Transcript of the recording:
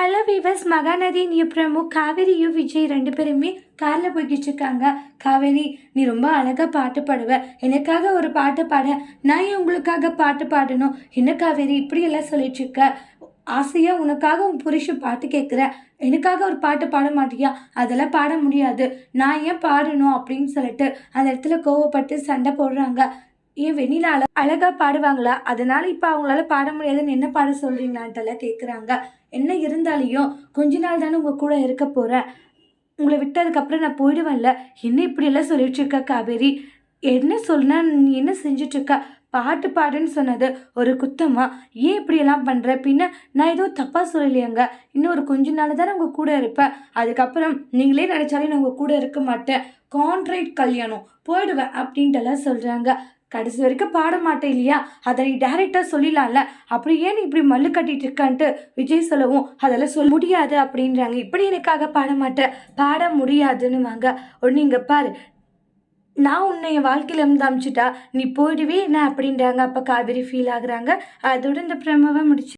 Hello viewers Mahanadi நீ பிரமு காவேரியும் விஜய் ரெண்டு பேருமே காரில் போய்கிட்டு இருக்காங்க காவேரி நீ ரொம்ப அழகாக பாட்டு பாடுவ. எனக்காக ஒரு பாட்டு பாட. நான் ஏன் உங்களுக்காக பாட்டு பாடணும்? என்ன காவேரி இப்படியெல்லாம் சொல்லிட்டு இருக்க ஆசையாக உனக்காக உன் புருஷன் பாட்டு கேட்குற எனக்காக ஒரு பாட்டு பாட மாட்டியா? அதெல்லாம் பாட முடியாது. நான் ஏன் பாடணும் அப்படின்னு சொல்லிட்டு அந்த இடத்துல கோவப்பட்டு சண்டை போடுறாங்க. ஏன் வெண்ணிலால அழ அழகாக பாடுவாங்களா? அதனால இப்போ அவங்களால பாட முடியாதுன்னு என்ன பாட சொல்கிறீங்களான்ட்டெல்லாம் கேட்குறாங்க என்ன இருந்தாலையும் கொஞ்ச நாள் தானே உங்கள் கூட இருக்க போகிறேன் உங்களை விட்டதுக்கப்புறம் நான் போயிடுவேன்ல. என்ன இப்படியெல்லாம் சொல்லிட்டு இருக்க காவேரி? என்ன சொல்லுனா நீ என்ன செஞ்சுட்டு இருக்க பாட்டு பாடுன்னு சொன்னது ஒரு குத்தமா? ஏன் இப்படியெல்லாம் பண்ணுற பின்ன நான் ஏதோ தப்பாக சொல்லலையாங்க. இன்னும் ஒரு கொஞ்ச நாள் தானே உங்கள் கூட இருப்பேன். அதுக்கப்புறம் நீங்களே நினச்சாலே நான் உங்கள் கூட இருக்க மாட்டேன். கான்ட்ராக்ட் கல்யாணம். போயிடுவேன் அப்படின்ட்டுலாம் சொல்கிறாங்க கடைசி வரைக்கும் பாட மாட்டேன் இல்லையா? அதை நீ டேரெக்டாக சொல்லிடலாம்ல. அப்படி ஏன் நீ இப்படி மல்லு கட்டிட்டு இருக்கான்ட்டு விஜய் சொல்லவும் அதெல்லாம் சொல்ல முடியாது அப்படின்றாங்க. இப்படி எனக்காக பாட மாட்டேன் பாட முடியாதுன்னு வாங்க ஒன்று இங்கே பாரு நான் உன்னை என் வாழ்க்கையில இருந்து அமிச்சிட்டா நீ போயிடுவே என்ன? அப்படின்றாங்க. அப்போ காவேரி ஃபீல் ஆகுறாங்க. அதோட இந்த பிரமவை முடிச்சு